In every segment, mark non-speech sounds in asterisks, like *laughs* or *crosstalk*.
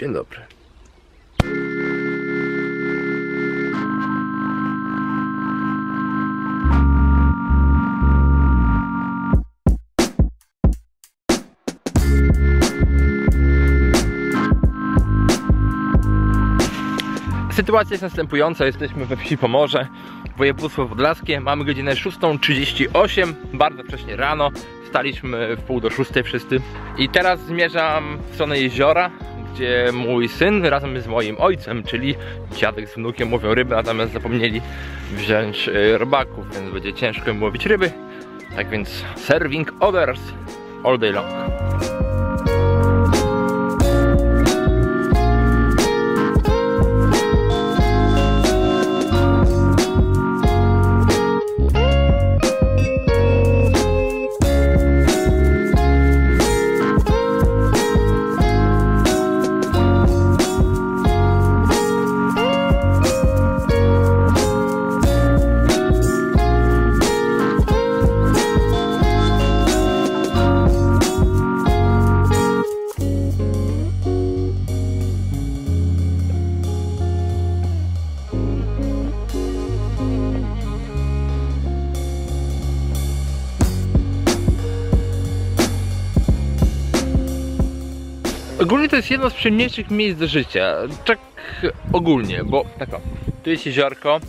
Dzień dobry. Sytuacja jest następująca, jesteśmy we wsi Pomorze, województwo podlaskie, mamy godzinę 6.38, bardzo wcześnie rano, staliśmy w pół do szóstej wszyscy. I teraz zmierzam w stronę jeziora, gdzie mój syn razem z moim ojcem, czyli dziadek z wnukiem łowią ryby, natomiast zapomnieli wziąć e, robaków, więc będzie ciężko im łowić ryby, tak więc serving others all day long. Ogólnie to jest jedno z przyjemniejszych miejsc do życia. Tak ogólnie, bo tak o, tu jest jeziorko.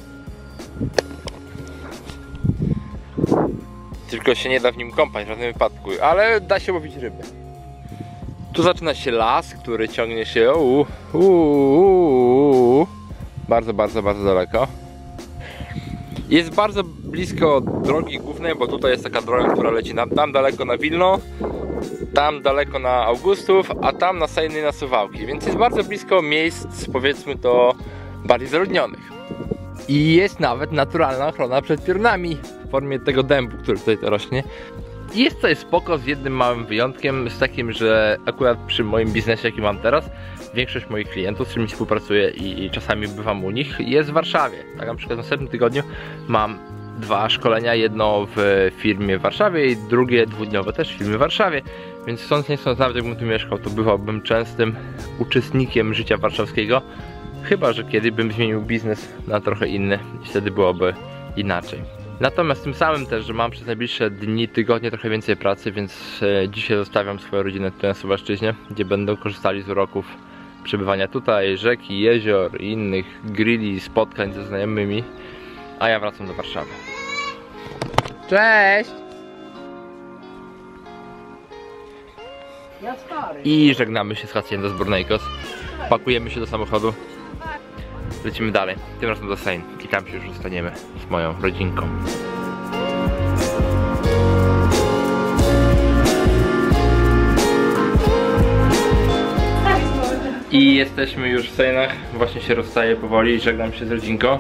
Tylko się nie da w nim kąpać w żadnym wypadku, ale da się łowić ryby. Tu zaczyna się las, który ciągnie się u, u, u, u, bardzo, bardzo, bardzo daleko. Jest bardzo blisko drogi głównej, bo tutaj jest taka droga, która leci na, tam daleko na Wilno, tam daleko na Augustów, a tam na Sejny na Suwałki, więc jest bardzo blisko miejsc, powiedzmy to, bardziej zaludnionych. I jest nawet naturalna ochrona przed piorunami w formie tego dębu, który tutaj to rośnie. I Jest tutaj spoko z jednym małym wyjątkiem, z takim, że akurat przy moim biznesie, jaki mam teraz, większość moich klientów, z którymi współpracuję i czasami bywam u nich, jest w Warszawie. Tak na przykład w następnym tygodniu mam dwa szkolenia, jedno w firmie w Warszawie i drugie dwudniowe też w firmie w Warszawie. Więc stąd nie stąd, nawet jakbym tu mieszkał, to bywałbym częstym uczestnikiem życia warszawskiego. Chyba, że kiedy bym zmienił biznes na trochę inny i wtedy byłoby inaczej. Natomiast tym samym też, że mam przez najbliższe dni, tygodnie trochę więcej pracy, więc e, dzisiaj zostawiam swoją rodzinę tutaj na Suwalszczyźnie, gdzie będą korzystali z uroków przebywania tutaj, rzeki, jezior i innych grilli, spotkań ze znajomymi, a ja wracam do Warszawy. Cześć! I żegnamy się z Hacienda z Bornejkos. Pakujemy się do samochodu. Lecimy dalej. Tym razem do Sejn. I tam się już zostaniemy z moją rodzinką. I jesteśmy już w Sejnach. Właśnie się rozstaję powoli. Żegnam się z rodzinką.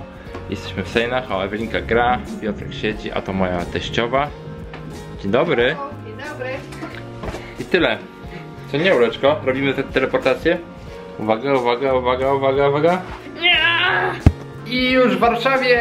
Jesteśmy w Sejnach. O, Ewelinka gra. Piotrek siedzi. A to moja teściowa. Dzień dobry. Dzień dobry. I tyle. Co nie, Uleczko? Robimy tę teleportację? Uwaga, uwaga, uwaga, uwaga, uwaga. I już w Warszawie!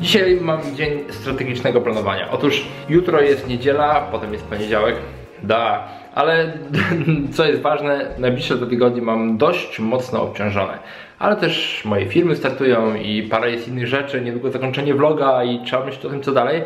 Dzisiaj mam dzień strategicznego planowania. Otóż jutro jest niedziela, potem jest poniedziałek. Da, ale *laughs* co jest ważne, najbliższe do tygodnie mam dość mocno obciążone. Ale też moje firmy startują i parę jest innych rzeczy, niedługo zakończenie vloga i trzeba myśleć o tym co dalej.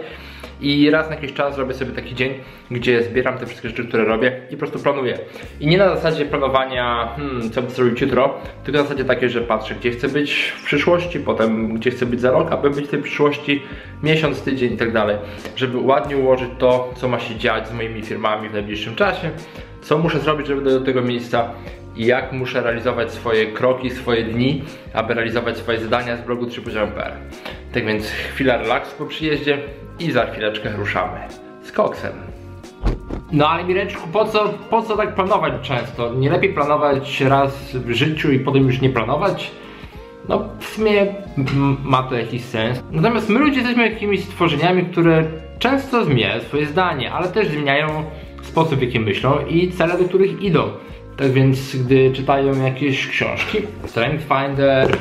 I raz na jakiś czas robię sobie taki dzień, gdzie zbieram te wszystkie rzeczy, które robię i po prostu planuję. I nie na zasadzie planowania, hmm, co by zrobić jutro, tylko na zasadzie takiej, że patrzę, gdzie chcę być w przyszłości, potem gdzie chcę być za rok, aby być w tej przyszłości miesiąc, tydzień i tak dalej. Żeby ładnie ułożyć to, co ma się dziać z moimi firmami w najbliższym czasie, co muszę zrobić, żeby do tego miejsca i jak muszę realizować swoje kroki, swoje dni, aby realizować swoje zadania z blogu 3poziom.pl. Tak więc chwila relaksu po przyjeździe i za chwileczkę ruszamy z koksem. No ale Mireczku, po co, po co tak planować często? Nie lepiej planować raz w życiu i potem już nie planować? No w sumie ma to jakiś sens. Natomiast my ludzie jesteśmy jakimiś stworzeniami, które często zmieniają swoje zdanie, ale też zmieniają sposób w jaki myślą i cele, do których idą. Tak więc gdy czytają jakieś książki, Strength Finder,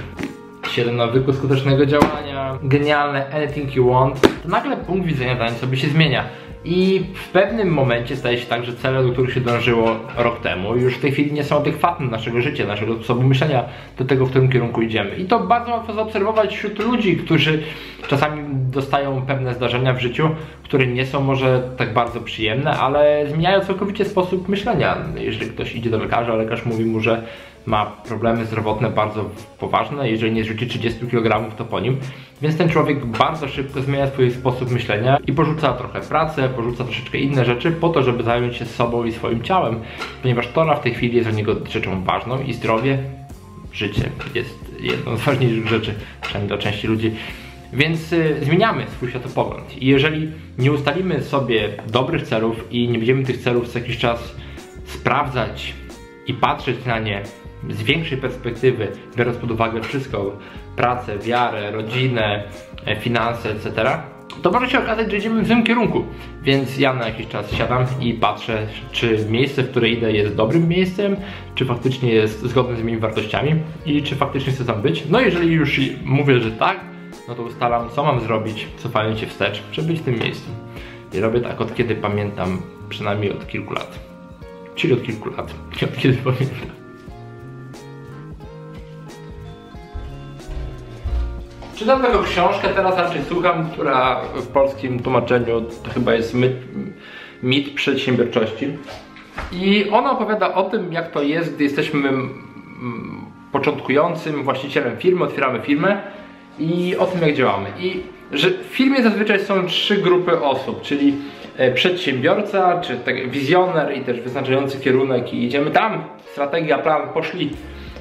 7 nawyków skutecznego działania, genialne Anything You Want, to nagle punkt widzenia dań sobie się zmienia. I w pewnym momencie staje się tak, że cele, do których się dążyło rok temu, już w tej chwili nie są adekwatne naszego życia, naszego sposobu myślenia, do tego, w którym kierunku idziemy. I to bardzo łatwo zaobserwować wśród ludzi, którzy czasami dostają pewne zdarzenia w życiu, które nie są może tak bardzo przyjemne, ale zmieniają całkowicie sposób myślenia. Jeżeli ktoś idzie do lekarza, lekarz mówi mu, że ma problemy zdrowotne bardzo poważne, jeżeli nie zrzuci 30 kg, to po nim. Więc ten człowiek bardzo szybko zmienia swój sposób myślenia i porzuca trochę pracę, porzuca troszeczkę inne rzeczy po to, żeby zająć się sobą i swoim ciałem, ponieważ to w tej chwili jest dla niego rzeczą ważną i zdrowie, życie jest jedną z ważniejszych rzeczy, przynajmniej dla części ludzi. Więc y, zmieniamy swój światopogląd. I jeżeli nie ustalimy sobie dobrych celów i nie będziemy tych celów co jakiś czas sprawdzać i patrzeć na nie z większej perspektywy, biorąc pod uwagę wszystko, pracę, wiarę, rodzinę, e, finanse, etc., to może się okazać, że idziemy w złym kierunku. Więc ja na jakiś czas siadam i patrzę, czy miejsce, w które idę jest dobrym miejscem, czy faktycznie jest zgodne z moimi wartościami i czy faktycznie chcę tam być. No jeżeli już mówię, że tak, no to ustalam, co mam zrobić, cofając się wstecz, żeby być w tym miejscu. I robię tak od kiedy pamiętam, przynajmniej od kilku lat. Czyli od kilku lat, od kiedy pamiętam. Czytam taką książkę, teraz raczej słucham, która w polskim tłumaczeniu to chyba jest mit, mit przedsiębiorczości. I ona opowiada o tym, jak to jest, gdy jesteśmy początkującym właścicielem firmy, otwieramy firmę i o tym, jak działamy. I że w firmie zazwyczaj są trzy grupy osób, czyli e, przedsiębiorca, czy tak wizjoner i też wyznaczający kierunek i idziemy tam, strategia, plan, poszli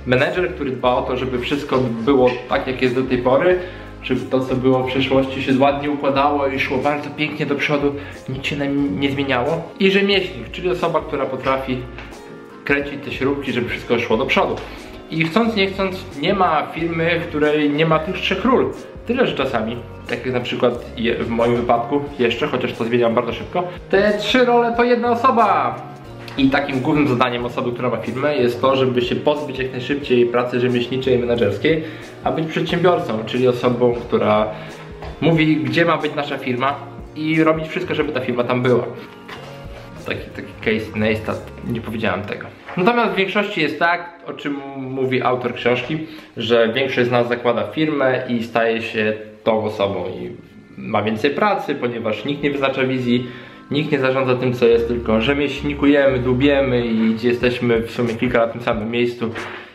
menedżer, który dba o to, żeby wszystko było tak, jak jest do tej pory, żeby to, co było w przeszłości się ładnie układało i szło bardzo pięknie do przodu, nic się nie zmieniało. I rzemieślnik, czyli osoba, która potrafi kręcić te śrubki, żeby wszystko szło do przodu. I chcąc nie chcąc, nie ma firmy, w której nie ma tych trzech ról. Tyle, że czasami, tak jak na przykład w moim wypadku jeszcze, chociaż to zmieniam bardzo szybko, te trzy role to jedna osoba. I takim głównym zadaniem osoby, która ma firmę jest to, żeby się pozbyć jak najszybciej pracy rzemieślniczej i menedżerskiej, a być przedsiębiorcą, czyli osobą, która mówi, gdzie ma być nasza firma i robić wszystko, żeby ta firma tam była. Taki, taki case Neistat, nie powiedziałem tego. Natomiast w większości jest tak, o czym mówi autor książki, że większość z nas zakłada firmę i staje się tą osobą i ma więcej pracy, ponieważ nikt nie wyznacza wizji, Nikt nie zarządza tym, co jest, tylko rzemieślnikujemy, dubiemy i jesteśmy w sumie kilka lat w tym samym miejscu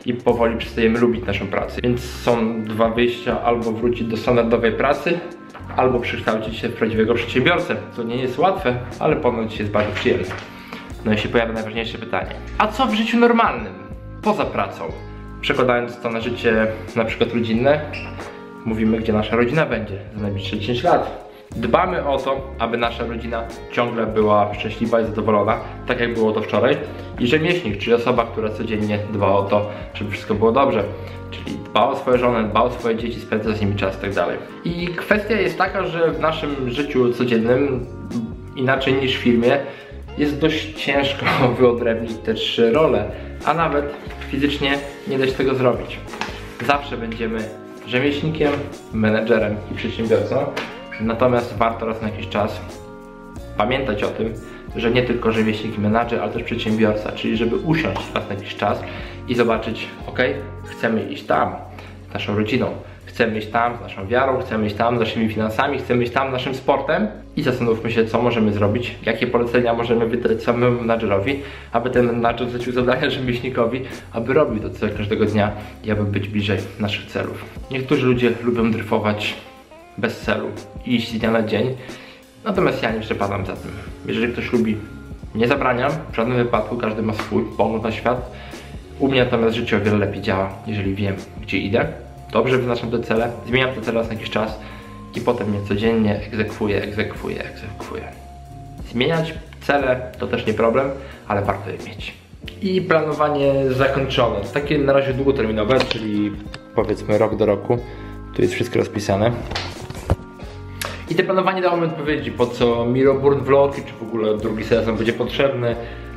i powoli przestajemy lubić naszą pracę. Więc są dwa wyjścia, albo wrócić do standardowej pracy, albo przekształcić się w prawdziwego przedsiębiorcę, co nie jest łatwe, ale ponoć jest bardzo przyjemne. No i się pojawia najważniejsze pytanie. A co w życiu normalnym, poza pracą? Przekładając to na życie na przykład rodzinne, mówimy, gdzie nasza rodzina będzie za najbliższe 10 lat. Dbamy o to, aby nasza rodzina ciągle była szczęśliwa i zadowolona, tak jak było to wczoraj. I rzemieślnik, czyli osoba, która codziennie dba o to, żeby wszystko było dobrze. Czyli dba o swoje żonę, dba o swoje dzieci, spędza z nimi czas i tak dalej. I kwestia jest taka, że w naszym życiu codziennym, inaczej niż w firmie, jest dość ciężko *laughs* wyodrębnić te trzy role, a nawet fizycznie nie da się tego zrobić. Zawsze będziemy rzemieślnikiem, menedżerem i przedsiębiorcą, Natomiast warto raz na jakiś czas pamiętać o tym, że nie tylko rzemieślnik i menadżer, ale też przedsiębiorca, czyli żeby usiąść raz na jakiś czas i zobaczyć, ok, chcemy iść tam z naszą rodziną, chcemy iść tam z naszą wiarą, chcemy iść tam z naszymi finansami, chcemy iść tam z naszym sportem i zastanówmy się, co możemy zrobić, jakie polecenia możemy wydać samemu menadżerowi, aby ten menadżer zlecił zadania rzemieślnikowi, aby robił to co każdego dnia i aby być bliżej naszych celów. Niektórzy ludzie lubią dryfować bez celu iść z dnia na dzień. Natomiast ja nie przepadam za tym. Jeżeli ktoś lubi, nie zabraniam, w żadnym wypadku każdy ma swój pogląd na świat. U mnie natomiast życie o wiele lepiej działa, jeżeli wiem, gdzie idę. Dobrze wyznaczam te cele, zmieniam te cele raz na jakiś czas i potem je codziennie egzekwuję, egzekwuję, egzekwuję. Zmieniać cele to też nie problem, ale warto je mieć. I planowanie zakończone, takie na razie długoterminowe, czyli powiedzmy rok do roku. Tu jest wszystko rozpisane. I te planowanie dało mi odpowiedzi, po co Miro Burn Vlogi, czy w ogóle drugi sezon będzie potrzebny,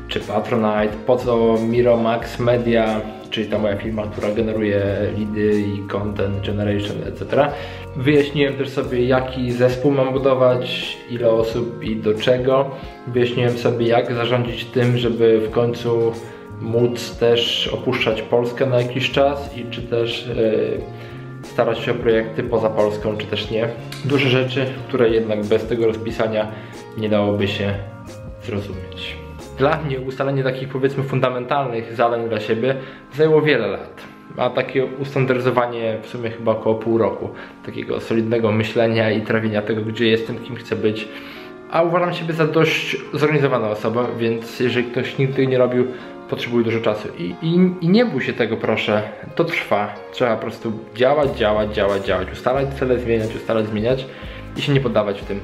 czy Patronite, po co Miro Max Media, czyli ta moja firma, która generuje lidy i content generation, etc. Wyjaśniłem też sobie, jaki zespół mam budować, ile osób i do czego. Wyjaśniłem sobie, jak zarządzić tym, żeby w końcu móc też opuszczać Polskę na jakiś czas i czy też yy, starać się o projekty poza Polską, czy też nie. Dużo rzeczy, które jednak bez tego rozpisania nie dałoby się zrozumieć. Dla mnie ustalenie takich powiedzmy fundamentalnych zadań dla siebie zajęło wiele lat. A takie ustandaryzowanie w sumie chyba około pół roku. Takiego solidnego myślenia i trawienia tego, gdzie jestem, kim chcę być. A uważam siebie za dość zorganizowaną osobę, więc jeżeli ktoś nigdy nie robił, potrzebuje dużo czasu. I, i, I nie bój się tego, proszę. To trwa. Trzeba po prostu działać, działać, działać, działać. Ustalać cele, zmieniać, ustalać, zmieniać i się nie poddawać w tym.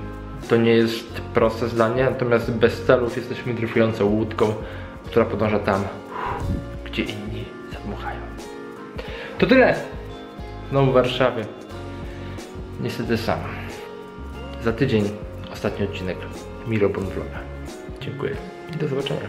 To nie jest proste zdanie, natomiast bez celów jesteśmy dryfującą łódką, która podąża tam, gdzie inni zadmuchają. To tyle. Znowu w Warszawie. Niestety sam. Za tydzień ostatni odcinek Mirobon Vloga. Dziękuję i do zobaczenia.